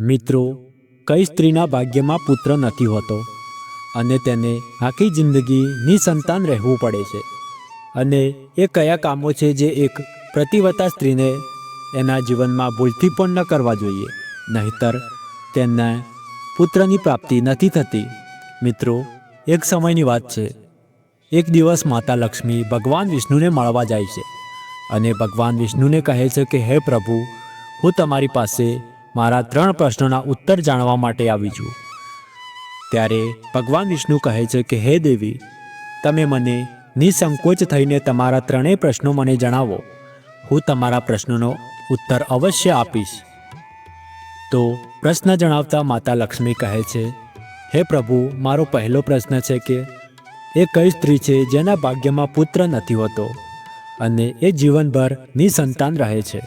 મિત્રો, કઈ સ્ત્રીના ભાગ્યમાં પુત્ર નથી હોતો અને તેને આખી જિંદગી નિસંતાન રહેવું પડે છે અને એ કયા કામો છે જે એક પ્રતિવતા સ્ત્રીને એના જીવનમાં ભૂલથી પણ ન કરવા જોઈએ, નહીતર તેને પુત્રની પ્રાપ્તિ નથી થતી. મિત્રો, એક સમયની વાત છે. એક દિવસ માતા લક્ષ્મી ભગવાન વિષ્ણુને મળવા જાય છે અને ભગવાન વિષ્ણુને કહે છે કે, હે પ્રભુ, હું તમારી પાસે મારા ત્રણ પ્રશ્નોના ઉત્તર જાણવા માટે આવી છું. ત્યારે ભગવાન વિષ્ણુ કહે છે કે, હે દેવી, તમે મને નિસંકોચ થઈને તમારા ત્રણેય પ્રશ્નો મને જણાવો. હું તમારા પ્રશ્નોનો ઉત્તર અવશ્ય આપીશ. તો પ્રશ્ન જણાવતા માતા લક્ષ્મી કહે છે, હે પ્રભુ, મારો પહેલો પ્રશ્ન છે કે, એ કઈ સ્ત્રી છે જેના ભાગ્યમાં પુત્ર નથી હોતો અને એ જીવનભર નિસંતાન રહે છે?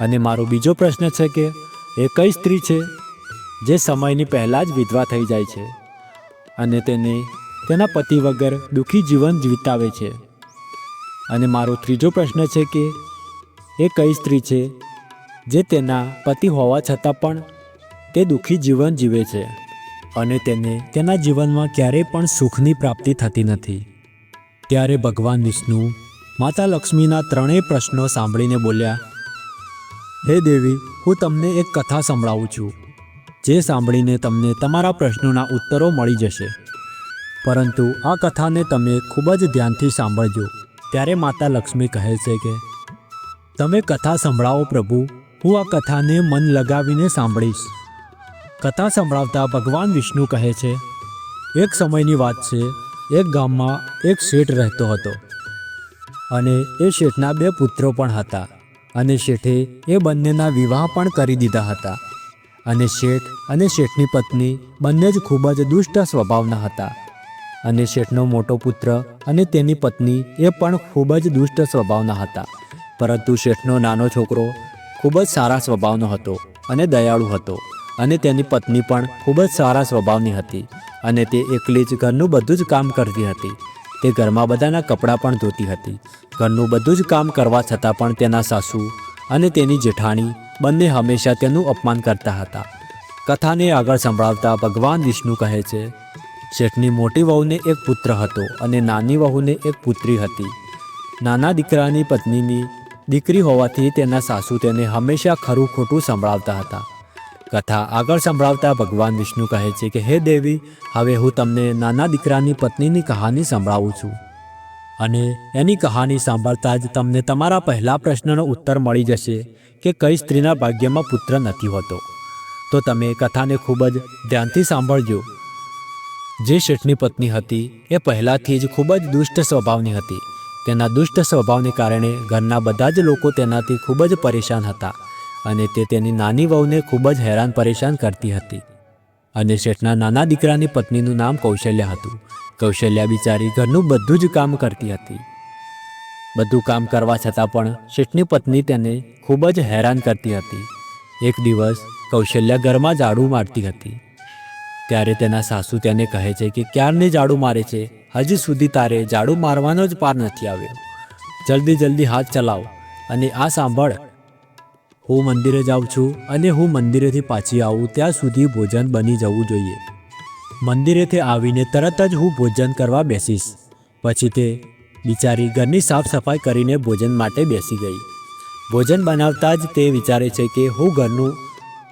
અને મારો બીજો પ્રશ્ન છે કે એ કઈ સ્ત્રી છે? જે સમયની પહેલાં જ વિધવા થઈ જાય છે અને તેને તેના પતિ વગર દુઃખી જીવન વિતાવે છે. અને મારો ત્રીજો પ્રશ્ન છે કે, એ કઈ સ્ત્રી છે જે તેના પતિ હોવા છતાં પણ તે દુઃખી જીવન જીવે છે અને તેને તેના જીવનમાં ક્યારેય પણ સુખની પ્રાપ્તિ થતી નથી? ત્યારે ભગવાન વિષ્ણુ, માતા લક્ષ્મીના ત્રણેય પ્રશ્નો સાંભળીને બોલ્યા હે દેવી, હું તમને એક કથા સંભળાવું છું, જે સાંભળીને તમને તમારા પ્રશ્નોના ઉત્તરો મળી જશે. પરંતુ આ કથાને તમે ખૂબ જ ધ્યાનથી સાંભળજો, ત્યારે માતા લક્ષ્મી કહે છે કે, તમે કથા સંભળાવો પ્રભુ, હું આ કથાને મન લગાવીને સાંભળીશ. કથા સંભળાવતા ભગવાન વિષ્ણુ કહે છે, એક સમયની વાત છે, એક ગામમાં એક શેઠ રહેતો હતો, અને એ શેઠના બે પુત્રો પણ હતા. અને શેઠે એ બંનેના વિવાહ પણ કરી દીધા હતા. અને શેઠ અને શેઠની પત્ની બંને જ ખૂબ જ દુષ્ટ સ્વભાવના હતા. અને શેઠનો મોટો પુત્ર અને તેની પત્ની એ પણ ખૂબ જ દુષ્ટ સ્વભાવના હતા. પરંતુ શેઠનો નાનો છોકરો ખૂબ જ સારા સ્વભાવનો હતો અને દયાળુ હતો. અને તેની પત્ની પણ ખૂબ જ સારા સ્વભાવની હતી. અને તે એકલી જ ઘરનું બધું જ કામ કરતી હતી. તે ઘરમાં બધાના કપડાં પણ ધોતી હતી. ઘરનું બધું જ કામ કરવા છતાં પણ તેના સાસુ અને તેની જેઠાણી બંને હંમેશા તેનું અપમાન કરતા હતા. કથાને આગળ સંભળાવતા ભગવાન વિષ્ણુ કહે છે શેઠની મોટી વહુને એક પુત્ર હતો અને નાની વહુને એક પુત્રી હતી. નાના દીકરાની પત્નીની દીકરી હોવાથી તેના સાસુ તેને હંમેશા ખરું ખોટું સંભળાવતા હતા. કથા આગળ સંભળાવતા ભગવાન વિષ્ણુ કહે છે કે, હે દેવી, હવે હું તમને નાના દીકરાની પત્નીની કહાની સંભળાવું છું. અને એની કહાની સાંભળતા જ તમને તમારા પહેલા પ્રશ્નનો ઉત્તર મળી જશે કે કઈ સ્ત્રીના ભાગ્યમાં પુત્ર નથી હોતો. તો તમે કથાને ખૂબ જ ધ્યાનથી સાંભળજો. જે શેઠની પત્ની હતી, એ પહેલાંથી જ ખૂબ જ દુષ્ટ સ્વભાવની હતી. તેના દુષ્ટ સ્વભાવને કારણે ઘરના બધા જ લોકો તેનાથી ખૂબ જ પરેશાન હતા. અને તે તેની નાની વહુને ખૂબ જ હેરાન પરેશાન કરતી હતી. અને શેઠના નાના દીકરાની પત્નીનું નામ કૌશલ્યા હતું. કૌશલ્યા બિચારી ઘરનું બધું જ કામ કરતી હતી. બધું કામ કરવા છતાં પણ શેઠની પત્ની તેને ખૂબ જ હેરાન કરતી હતી. એક દિવસ કૌશલ્યા ઘરમાં ઝાડુ મારતી હતી. ત્યારે તેના સાસુ તેને કહે છે કે, ક્યારની ઝાડુ મારે છે? હજી સુધી તારે ઝાડુ મારવાનો જ પાર નથી આવ્યો. જલ્દી જલ્દી હાથ ચલાવ અને આ સાંભળ. હું મંદિરે જાઉં છું અને હું મંદિરેથી પાછી આવું ત્યાં સુધી ભોજન બની જવું જોઈએ. મંદિરેથી આવીને તરત જ હું ભોજન કરવા બેસીશ. પછી તે બિચારી ઘરની સાફ સફાઈ કરીને ભોજન માટે બેસી ગઈ. ભોજન બનાવતા જ તે વિચારે છે કે હું ઘરનું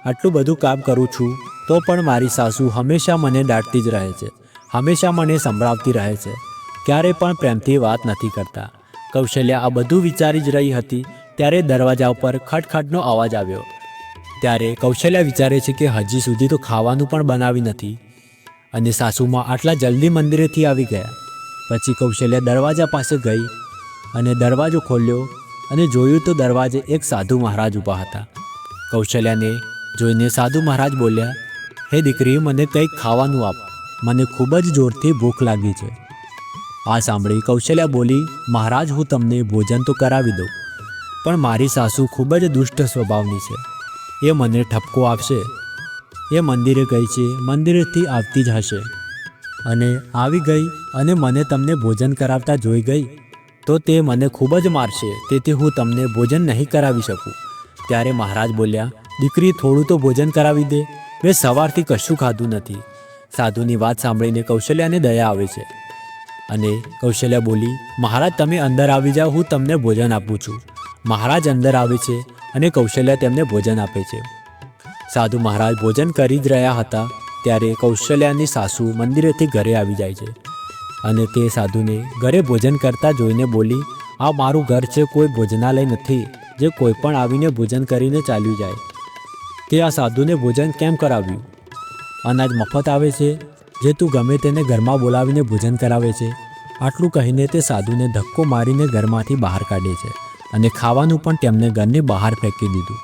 આટલું બધું કામ કરું છું, તો પણ મારી સાસુ હંમેશા મને દાટતી જ રહે છે, હંમેશા મને સંભળાવતી રહે છે. ક્યારેય પણ પ્રેમથી વાત નથી કરતા. કૌશલ્યા આ બધું વિચારી જ રહી હતી ત્યારે દરવાજા ઉપર ખટખટનો અવાજ આવ્યો. ત્યારે કૌશલ્યા વિચારે છે કે હજી સુધી તો ખાવાનું પણ બનાવી નથી અને સાસુમાં આટલા જલ્દી મંદિરેથી આવી ગયા. પછી કૌશલ્યા દરવાજા પાસે ગઈ અને દરવાજો ખોલ્યો અને જોયું તો દરવાજે એક સાધુ મહારાજ ઊભા હતા. કૌશલ્યાને જોઈને સાધુ મહારાજ બોલ્યા, હે દીકરી, મને કંઈક ખાવાનું આપ. મને ખૂબ જ જોરથી ભૂખ લાગી છે. આ સાંભળી કૌશલ્યા બોલી, મહારાજ, હું તમને ભોજન તો કરાવી દઉં. પણ મારી સાસુ ખૂબ જ દુષ્ટ સ્વભાવની છે. એ મને ઠપકો આપશે. એ મંદિરે ગઈ છે, મંદિરેથી આવતી જ હશે. અને આવી ગઈ અને મને તમને ભોજન કરાવતા જોઈ ગઈ, તો તે મને ખૂબ જ મારશે. તેથી હું તમને ભોજન નહીં કરાવી શકું. ત્યારે મહારાજ બોલ્યા, દીકરી, થોડું તો ભોજન કરાવી દે. મેં સવારથી કશું ખાધું નથી. સાધુની વાત સાંભળીને કૌશલ્યાને દયા આવે છે. અને કૌશલ્યા બોલી, મહારાજ, તમે અંદર આવી જાઓ, હું તમને ભોજન આપું છું. મહારાજ અંદર આવે છે અને કૌશલ્યા તેમને ભોજન આપે છે. સાધુ મહારાજ ભોજન કરી જ રહ્યા હતા, ત્યારે કૌશલ્યાની સાસુ મંદિરેથી ઘરે આવી જાય છે અને તે સાધુને ઘરે ભોજન કરતા જોઈને બોલી, આ મારું ઘર છે, કોઈ ભોજનાલય નથી, જે કોઈ પણ આવીને ભોજન કરીને ચાલ્યું જાય. તે આ સાધુને ભોજન કેમ કરાવ્યું? અનાજ મફત આવે છે, જે તું ગમે તેને ઘરમાં બોલાવીને ભોજન કરાવે છે. આટલું કહીને તે સાધુને ધક્કો મારીને ઘરમાંથી બહાર કાઢે છે. અને ખાવાનું પણ તેમને ઘરની બહાર ફેંકી દીધું.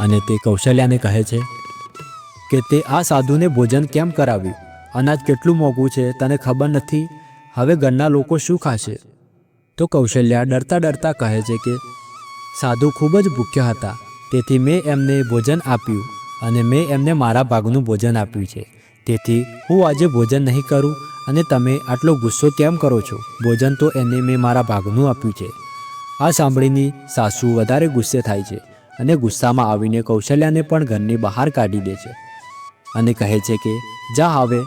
અને તે કૌશલ્યાને કહે છે કે તે આ સાધુને ભોજન કેમ કરાવ્યું? અનાજ કેટલું મોંઘું છે? તને ખબર નથી? હવે ઘરના લોકો શું ખાશે? તો કૌશલ્યા ડરતા ડરતા કહે છે કે, સાધુ ખૂબ જ ભૂખ્યા હતા. તેથી મેં એમને ભોજન આપ્યું અને મેં એમને મારા ભાગનું ભોજન આપ્યું છે. તેથી હું આજે ભોજન નહીં કરું અને તમે આટલો ગુસ્સો કેમ કરો છો? ભોજન તો એને મેં મારા ભાગનું આપ્યું છે. આ સાંભળીને સાસુ વધારે ગુસ્સે થાય છે અને ગુસ્સામાં આવીને કૌશલ્યાને પણ ઘરની બહાર કાઢી દે છે અને કહે છે કે, જા હવે,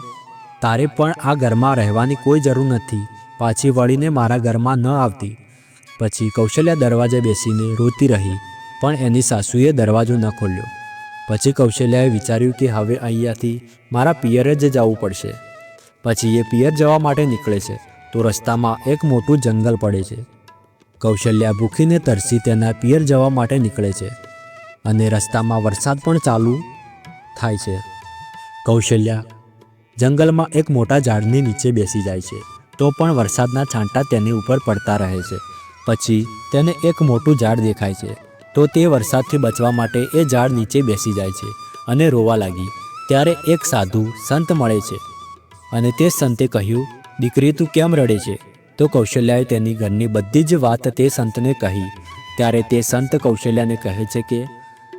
તારે પણ આ ઘરમાં રહેવાની કોઈ જરૂર નથી. પાછી વળીને મારા ઘરમાં ન આવતી. પછી કૌશલ્યા દરવાજે બેસીને રોતી રહી, પણ એની સાસુએ દરવાજો ન ખોલ્યો. પછી કૌશલ્યાએ વિચાર્યું કે હવે અહીંયાથી મારા પિયરે જ જવું પડશે. પછી એ પિયર જવા માટે નીકળે છે, તો રસ્તામાં એક મોટું જંગલ પડે છે. કૌશલ્યા ભૂખીને તરસી તેના પિયર જવા માટે નીકળે છે અને રસ્તામાં વરસાદ પણ ચાલુ થાય છે. કૌશલ્યા, જંગલમાં એક મોટા ઝાડની નીચે બેસી જાય છે, તો પણ વરસાદના છાંટા તેની ઉપર પડતા રહે છે. પછી તેને એક મોટું ઝાડ દેખાય છે, તો તે વરસાદથી બચવા માટે એ ઝાડ નીચે બેસી જાય છે અને રોવા લાગી. ત્યારે એક સાધુ સંત મળે છે અને તે સંતે કહ્યું, દીકરી, તું કેમ રડે છે? તો કૌશલ્યાએ તેની ઘરની બધી જ વાત તે સંતને કહી. ત્યારે તે સંત કૌશલ્યાને કહે છે કે,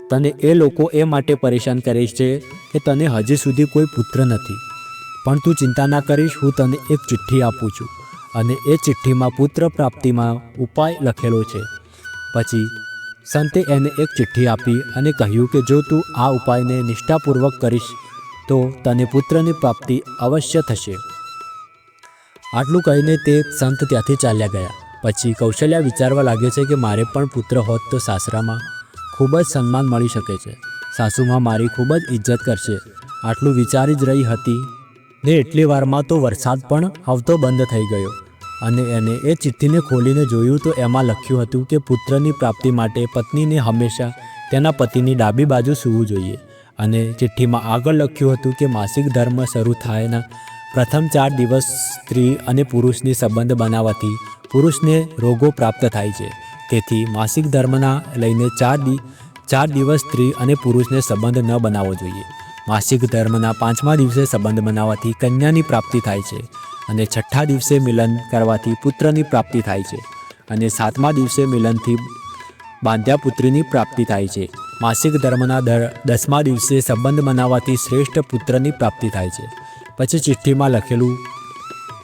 તને એ લોકો એ માટે પરેશાન કરે છે કે તને હજી સુધી કોઈ પુત્ર નથી. પણ તું ચિંતા ના કરીશ, હું તને એક ચિઠ્ઠી આપું છું. અને એ ચિઠ્ઠીમાં પુત્ર પ્રાપ્તિમાં ઉપાય લખેલો છે. પછી સંતે એને એક ચિઠ્ઠી આપી અને કહ્યું કે, જો તું આ ઉપાયને નિષ્ઠાપૂર્વક કરીશ, તો તને પુત્રની પ્રાપ્તિ અવશ્ય થશે. આટલું કહીને તે સંત ત્યાંથી ચાલ્યા ગયા. પછી કૌશલ્યા વિચારવા લાગે છે કે મારે પણ પુત્ર હોત તો સાસરામાં ખૂબ જ સન્માન મળી શકે છે. સાસુમાં મારી ખૂબ જ ઇજ્જત કરશે. આટલું વિચારી જ રહી હતી ને એટલી વારમાં તો વરસાદ પણ આવતો બંધ થઈ ગયો. અને એને એ ચિઠ્ઠીને ખોલીને જોયું તો એમાં લખ્યું હતું કે પુત્રની પ્રાપ્તિ માટે પત્નીને હંમેશા તેના પતિની ડાબી બાજુ સૂવું જોઈએ. અને ચિઠ્ઠીમાં આગળ લખ્યું હતું કે માસિક ધર્મ શરૂ થાયના પ્રથમ ચાર દિવસ સ્ત્રી અને પુરુષની સંબંધ બનાવવાથી પુરુષને રોગો પ્રાપ્ત થાય છે. તેથી માસિક ધર્મના લઈને ચાર દિ, ચાર દિવસ સ્ત્રી અને પુરુષને સંબંધ ન બનાવવો જોઈએ. માસિક ધર્મના પાંચમા દિવસે સંબંધ બનાવવાથી કન્યાની પ્રાપ્તિ થાય છે અને છઠ્ઠા દિવસે મિલન કરવાથી પુત્રની પ્રાપ્તિ થાય છે અને સાતમા દિવસે મિલનથી બાંધ્યા પુત્રીની પ્રાપ્તિ થાય છે. માસિક ધર્મના દસમા દિવસે સંબંધ બનાવવાથી શ્રેષ્ઠ પુત્રની પ્રાપ્તિ થાય છે. પછી ચિઠ્ઠીમાં લખેલું,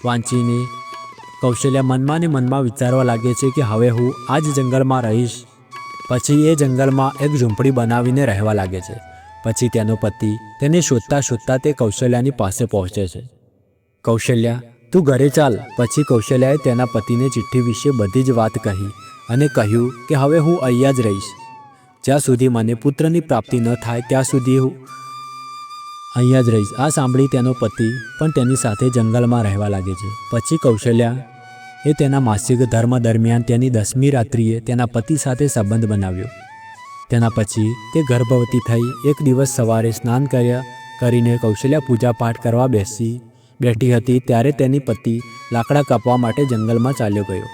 વાંચીને, કૌશલ્યા મનમાં ને મનમાં વિચારવા લાગે છે કે હવે હું આ જ જંગલમાં રહીશ. પછી એ જંગલમાં એક ઝૂંપડી બનાવીને રહેવા લાગે છે. પછી તેનો પતિ તેને શોધતા શોધતા તે કૌશલ્યાની પાસે પહોંચે છે. કૌશલ્યા, તું ઘરે ચાલ. પછી કૌશલ્યાએ તેના પતિને ચિઠ્ઠી વિશે બધી જ વાત કહી અને કહ્યું કે હવે હું અહીંયા જ રહીશ. જ્યાં સુધી મને પુત્રની પ્રાપ્તિ ન થાય, ત્યાં સુધી હું અહીંયા જ રહીશ. આ સાંભળી તેનો પતિ પણ તેની સાથે જંગલમાં રહેવા લાગે છે. પછી કૌશલ્યા એ તેના માસિક ધર્મ દરમિયાન તેની દસમી રાત્રિએ તેના પતિ સાથે સંબંધ બનાવ્યો. તેના પછી તે ગર્ભવતી થઈ એક દિવસ સવારે સ્નાન કર્યા કરીને કૌશલ્યા પૂજા પાઠ કરવા બેસી, બેઠી હતી ત્યારે તેની પતિ લાકડા કાપવા માટે જંગલમાં ચાલ્યો ગયો.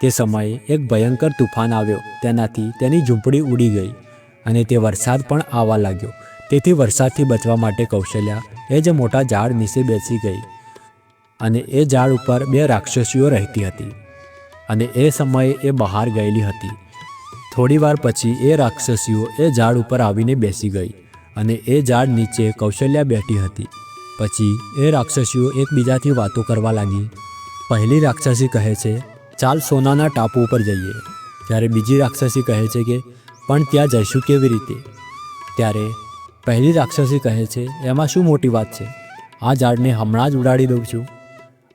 તે સમયે એક ભયંકર તુફાન આવ્યો. તેનાથી તેની ઝૂંપડી ઉડી ગઈ અને તે વરસાદ પણ આવવા લાગ્યો. તેથી વરસાદથી બચવા માટે કૌશલ્યા એ જ મોટા ઝાડ નીચે બેસી ગઈ અને એ ઝાડ ઉપર બે રાક્ષસીઓ રહેતી હતી અને એ સમયે એ બહાર ગયેલી હતી. થોડીવાર પછી એ રાક્ષસીઓ એ ઝાડ ઉપર આવીને બેસી ગઈ અને એ ઝાડ નીચે કૌશલ્યા બેઠી હતી. પછી એ રાક્ષસીઓ એકબીજાથી વાતો કરવા લાગી. પહેલી રાક્ષસી કહે છે, ચાલ સોનાના ટાપુ ઉપર જઈએ. જ્યારે બીજી રાક્ષસી કહે છે કે, પણ ત્યાં જઈશું કેવી રીતે? ત્યારે પહેલી રાક્ષસી કહે છે, એમાં શું મોટી વાત છે? આ ઝાડને હમણાં જ ઉડાડી દઉં છું.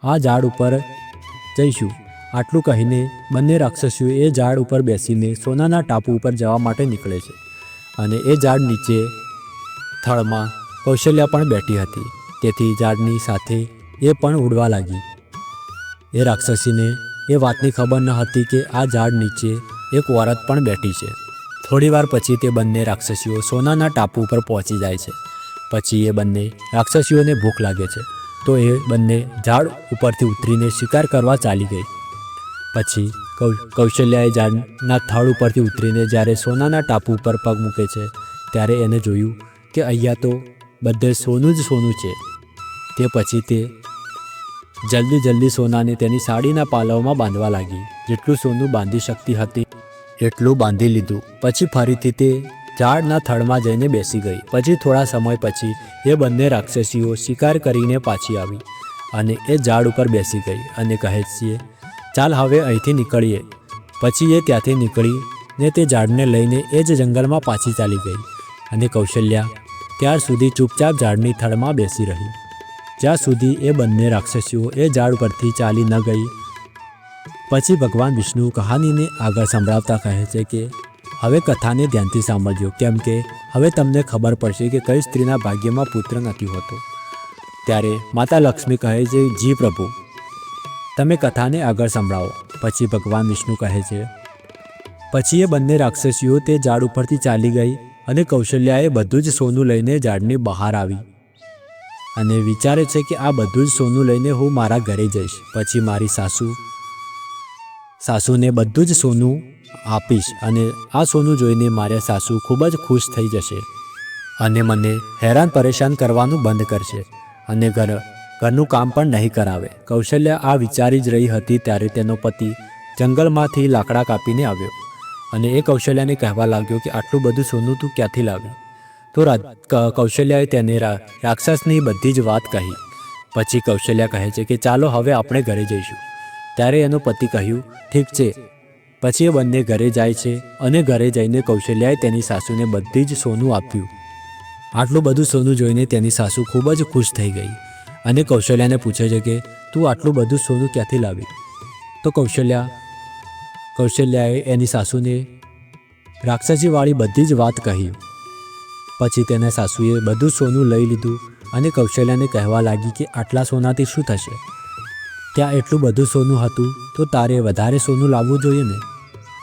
આ ઝાડ ઉપર જઈશું. આટલું કહીને બંને રાક્ષસીઓ એ ઝાડ ઉપર બેસીને સોનાના ટાપુ ઉપર જવા માટે નીકળે છે અને એ ઝાડ નીચે થળમાં કૌશલ્યા પણ બેઠી હતી. તેથી ઝાડની સાથે એ પણ ઉડવા લાગી. એ રાક્ષસીને એ વાતની ખબર ન હતી કે આ ઝાડ નીચે એક ઓરત પણ બેઠી છે. થોડીવાર પછી તે બંને રાક્ષસીઓ સોનાના ટાપુ ઉપર પહોંચી જાય છે. પછી એ બંને રાક્ષસીઓને ભૂખ લાગે છે. તો એ બંને ઝાડ ઉપરથી ઉતરીને શિકાર કરવા ચાલી ગઈ. પછી કૌશલ્યાએ ઝાડના થાળ ઉપરથી ઉતરીને જ્યારે સોનાના ટાપુ ઉપર પગ મૂકે છે, ત્યારે એને જોયું કે અહીંયા તો બધે સોનું જ સોનું છે. તે પછી તે જલ્દી જલ્દી સોનાને તેની સાડીના પાલવમાં બાંધવા લાગી. જેટલું સોનું બાંધી શકતી હતી એટલું બાંધી લીધું. પછી ફરીથી તે ઝાડના થડમાં જઈને બેસી ગઈ. પછી થોડા સમય પછી એ બંને રાક્ષસીઓ શિકાર કરીને પાછી આવી અને એ ઝાડ ઉપર બેસી ગઈ અને કહે છે, ચાલ હવે અહીંથી નીકળીએ. પછી એ ત્યાંથી નીકળી ને તે ઝાડને લઈને એ જ જંગલમાં પાછી ચાલી ગઈ અને કૌશલ્યા ત્યાર સુધી ચૂપચાપ ઝાડની થડમાં બેસી રહી. જ્યાં સુધી એ બંને રાક્ષસીઓ એ ઝાડ પરથી ચાલી ન ગઈ પછી ભગવાન વિષ્ણુ કહાનીને આગળ સંભળાવતા કહે છે કે, હવે કથાને ધ્યાનથી સાંભળજો, કેમ કે હવે તમને ખબર પડશે કે કઈ સ્ત્રીના ભાગ્યમાં પુત્ર નથી હોતો. ત્યારે માતા લક્ષ્મી કહે છે, જી પ્રભુ, તમે કથાને આગળ સંભળાવો. પછી ભગવાન વિષ્ણુ કહે છે, પછી એ બંને રાક્ષસીઓ તે ઝાડ ઉપરથી ચાલી ગઈ અને કૌશલ્યાએ બધું જ સોનું લઈને ઝાડની બહાર આવી અને વિચારે છે કે આ બધું જ સોનું લઈને હું મારા ઘરે જઈશ. પછી મારી સાસુ સાસુને બધું જ સોનું આપીશ અને આ સોનું જોઈને મારા સાસુ ખૂબ જ ખુશ થઈ જશે અને મને હેરાન પરેશાન કરવાનું બંધ કરશે અને ઘર, ઘરનું કામ પણ નહીં કરાવે. કૌશલ્યા આ વિચારી જ રહી હતી ત્યારે તેનો પતિ જંગલમાંથી લાકડા કાપીને આવ્યો અને એ કૌશલ્યાને કહેવા લાગ્યો કે આટલું બધું સોનું તું ક્યાંથી લાવ્યું? તો કૌશલ્યાએ તેને રાક્ષસની બધી જ વાત કહી. પછી કૌશલ્યા કહે છે કે ચાલો હવે આપણે ઘરે જઈશું. ત્યારે એનો પતિ કહ્યું, ઠીક છે. પછી એ બંને ઘરે જાય છે અને ઘરે જઈને કૌશલ્યાએ તેની સાસુને બધી જ સોનું આપ્યું. આટલું બધું સોનું જોઈને તેની સાસુ ખૂબ જ ખુશ થઈ ગઈ અને કૌશલ્યાને પૂછે છે કે, તું આટલું બધું સોનું ક્યાંથી લાવી? તો કૌશલ્યા, કૌશલ્યાએ એની સાસુને રાક્ષસીવાળી બધી જ વાત કહી. પછી તેના સાસુએ બધું સોનું લઈ લીધું અને કૌશલ્યાને કહેવા લાગી કે, આટલા સોનાથી શું થશે? ત્યાં એટલું બધું સોનું હતું તો તારે વધારે સોનું લાવવું જોઈએ ને?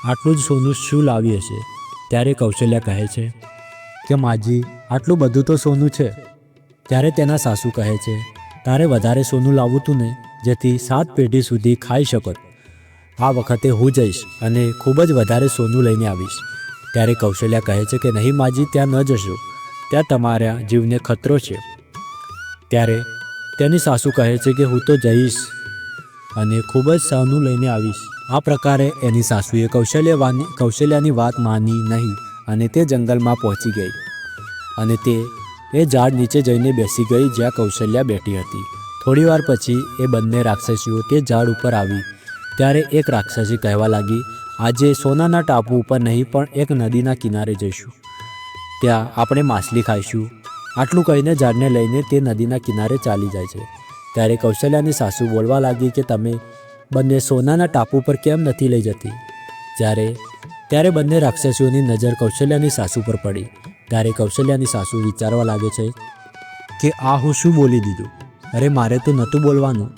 આટલું જ સોનું શું લાવી હશે? ત્યારે કૌશલ્યા કહે છે, કે માજી, આટલું બધું તો સોનું છે. ત્યારે તેના સાસુ કહે છે, તારે વધારે સોનું લાવવું તું ને, જેથી સાત પેઢી સુધી ખાઈ શકો. આ વખતે હું જઈશ અને ખૂબ જ વધારે સોનું લઈને આવીશ. ત્યારે કૌશલ્યા કહે છે કે, નહીં માજી, ત્યાં ન જશો. ત્યાં તમારા જીવને ખતરો છે. ત્યારે તેની સાસુ કહે છે કે, હું તો જઈશ. અને ખૂબ જ સહનું લઈને આવીશ. આ પ્રકારે એની સાસુએ કૌશલ્યવાની, કૌશલ્યાની વાત માની નહીં અને તે જંગલમાં પહોંચી ગઈ. અને તે, એ ઝાડ નીચે જઈને બેસી ગઈ જ્યાં કૌશલ્યા બેઠી હતી. થોડીવાર પછી એ બંને રાક્ષસીઓ તે ઝાડ ઉપર આવી. ત્યારે એક રાક્ષસી કહેવા લાગી, આજે સોનાના ટાપુ ઉપર નહીં, પણ એક નદીના કિનારે જઈશું. ત્યાં આપણે માછલી ખાઈશું. આટલું કહીને ઝાડને લઈને તે નદીના કિનારે ચાલી જાય છે. ત્યારે કૌશલ્યાની સાસુ બોલવા લાગી કે તમે બંને સોનાના ટાપુ પર કેમ નથી લઈ જતી? જ્યારે, ત્યારે બંને રાક્ષસીઓની નજર કૌશલ્યાની સાસુ પર પડી. ત્યારે કૌશલ્યાની સાસુ વિચારવા લાગે છે કે આ હું શું બોલી દીધું? અરે, મારે તો નહોતું બોલવાનું.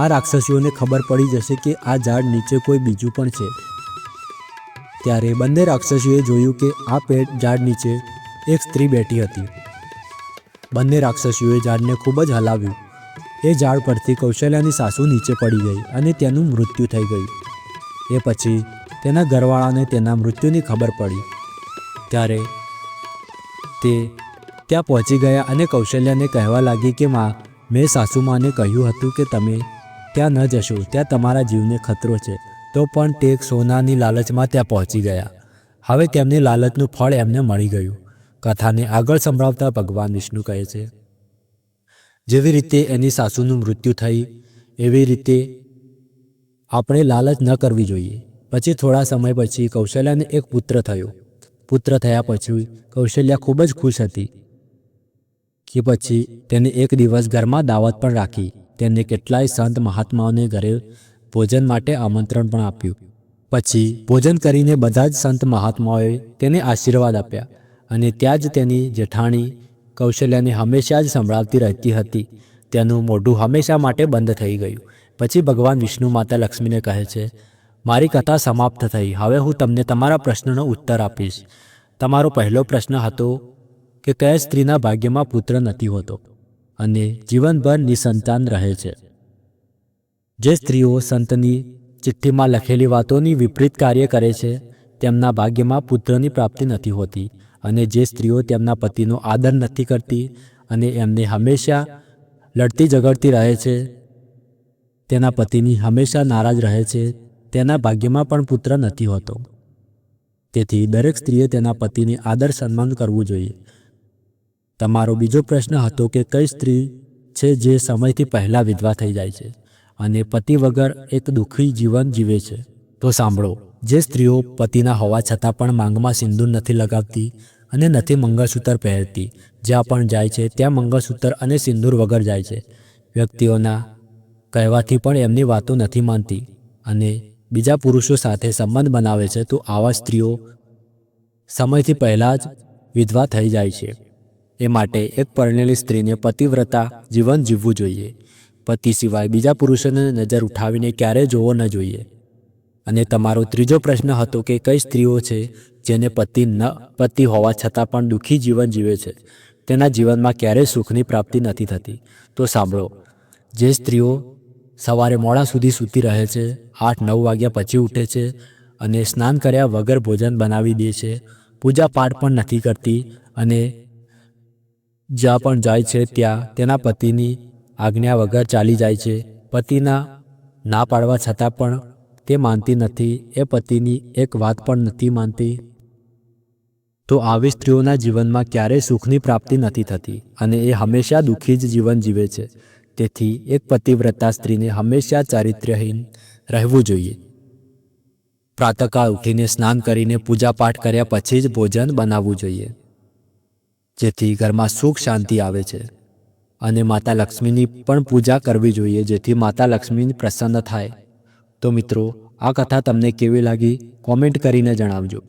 આ રાક્ષસીઓને ખબર પડી જશે કે આ ઝાડ નીચે કોઈ બીજું પણ છે. ત્યારે બંને રાક્ષસીઓએ જોયું કે આ પેટ ઝાડ નીચે એક સ્ત્રી બેઠી હતી. બંને રાક્ષસીઓએ ઝાડને ખૂબ જ હલાવ્યું. એ ઝાડ પરથી કૌશલ્યાની સાસુ નીચે પડી ગઈ અને તેનું મૃત્યુ થઈ ગયું. એ પછી તેના ઘરવાળાને તેના મૃત્યુની ખબર પડી. ત્યારે તે ત્યાં પહોંચી ગયા અને કૌશલ્યાને કહેવા લાગી કે, માં, મેં સાસુમાને કહ્યું હતું કે તમે ત્યાં ન જશો, ત્યાં તમારા જીવને ખતરો છે. તો પણ તે સોનાની લાલચમાં ત્યાં પહોંચી ગયા. હવે તેમની લાલચનું ફળ એમને મળી ગયું. કથાને આગળ સંભળાવતા ભગવાન વિષ્ણુ કહે છે જેવી રીતે એની સાસુનું મૃત્યુ થઈ, એવી રીતે આપણે લાલચ ન કરવી જોઈએ. પછી થોડા સમય પછી કૌશલ્યાને એક પુત્ર થયો. પુત્ર થયા પછી કૌશલ્યા ખૂબ જ ખુશ હતી કે પછી તેને એક દિવસ ઘરમાં દાવત પણ રાખી. તેને કેટલાય સંત મહાત્માઓને ઘરે ભોજન માટે આમંત્રણ પણ આપ્યું. પછી ભોજન કરીને બધા જ સંત મહાત્માઓએ તેને આશીર્વાદ આપ્યા અને ત્યાં જ તેની જેઠાણી કૌશલ્યાને હંમેશા જ સંભળાવતી રહેતી હતી. તેનું મોઢું હંમેશા માટે બંધ થઈ ગયું. પછી ભગવાન વિષ્ણુ માતા લક્ષ્મીને કહે છે, મારી કથા સમાપ્ત થઈ. હવે હું તમને તમારા પ્રશ્નનો ઉત્તર આપીશ. તમારો પહેલો પ્રશ્ન હતો કે કયા સ્ત્રીના ભાગ્યમાં પુત્ર નથી હોતો અને જીવનભર નિસંતાન રહે છે. જે સ્ત્રીઓ સંતની ચિઠ્ઠીમાં લખેલી વાતોની વિપરીત કાર્ય કરે છે, તેમના ભાગ્યમાં પુત્રની પ્રાપ્તિ નથી હોતી. અને જે સ્ત્રીઓ તેમના પતિનો આદર નથી કરતી અને એમને હંમેશા લડતી ઝઘડતી રહે છે, તેના પતિની હંમેશા નારાજ રહે છે, તેના ભાગ્યમાં પણ પુત્ર નથી હોતો. તેથી દરેક સ્ત્રીએ તેના પતિને આદર સન્માન કરવું જોઈએ. તમારો બીજો પ્રશ્ન હતો કે કઈ સ્ત્રી છે જે સમયથી પહેલાં વિધવા થઈ જાય છે અને પતિ વગર એક દુઃખી જીવન જીવે છે? તો સાંભળો. જે સ્ત્રીઓ પતિના હોવા છતાં પણ માંગમાં સિંદૂર નથી લગાવતી અને નથી મંગળસૂત્ર પહેરતી. જ્યાં પણ જાય છે, ત્યાં મંગળસૂત્ર અને સિંદૂર વગર જાય છે. વ્યક્તિઓના કહેવાથી પણ એમની વાતો નથી માનતી અને બીજા પુરુષો સાથે સંબંધ બનાવે છે, તો આવા સ્ત્રીઓ સમયથી પહેલાં જ વિધવા થઈ જાય છે. એ માટે એક પરણેલી સ્ત્રીને પતિવ્રતા જીવન જીવવું જોઈએ. પતિ સિવાય બીજા પુરુષોને નજર ઉઠાવીને ક્યારેય જોવો ન જોઈએ. અને તમારો ત્રીજો પ્રશ્ન હતો કે કઈ સ્ત્રીઓ છે જેને પતિ ન, પતિ હોવા છતાં પણ દુઃખી જીવન જીવે છે? તેના જીવનમાં ક્યારેય સુખની પ્રાપ્તિ નથી થતી. તો સાંભળો. જે સ્ત્રીઓ સવારે મોડા સુધી સૂતી રહે છે, આઠ, નવ વાગ્યા પછી ઉઠે છે અને સ્નાન કર્યા વગર ભોજન બનાવી દે છે પૂજા પાઠ પણ નથી કરતી અને જ્યાં પણ જાય છે ત્યાં તેના પતિની આજ્ઞા વગર ચાલી જાય છે. પતિના ના પાડવા છતાં પણ તે માનતી નથી, એ પતિની એક વાત પણ નથી માનતી. તો આવી સ્ત્રીઓના જીવનમાં ક્યારેય સુખની પ્રાપ્તિ નથી થતી અને એ હંમેશા દુઃખી જ જીવન જીવે છે. તેથી એક પતિવ્રતા સ્ત્રીને હંમેશા ચારિત્ર્યહીન રહેવું જોઈએ. પ્રાતકાળ ઉઠીને સ્નાન કરીને પૂજાપાઠ કર્યા પછી જ ભોજન બનાવવું જોઈએ. જેથી ઘરમાં સુખ શાંતિ આવે છે. અને માતા લક્ષ્મીની પણ પૂજા કરવી જોઈએ જેથી માતા લક્ષ્મી પ્રસન્ન થાય. તો મિત્રો, આ કથા તમને કેવી લાગી, કોમેન્ટ કરીને જણાવજો.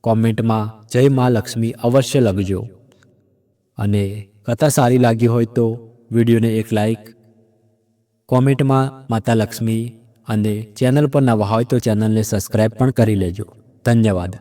કોમેન્ટમાં, જય મા લક્ષ્મી અવશ્ય લખજો. અને કથા સારી લાગી હોય તો, વિડીયોને એક લાઈક, કોમેન્ટમાં, માતા લક્ષ્મી અને ચેનલ પર નવા હોય તો ચેનલને સબસ્ક્રાઈબ પણ કરી લેજો. ધન્યવાદ.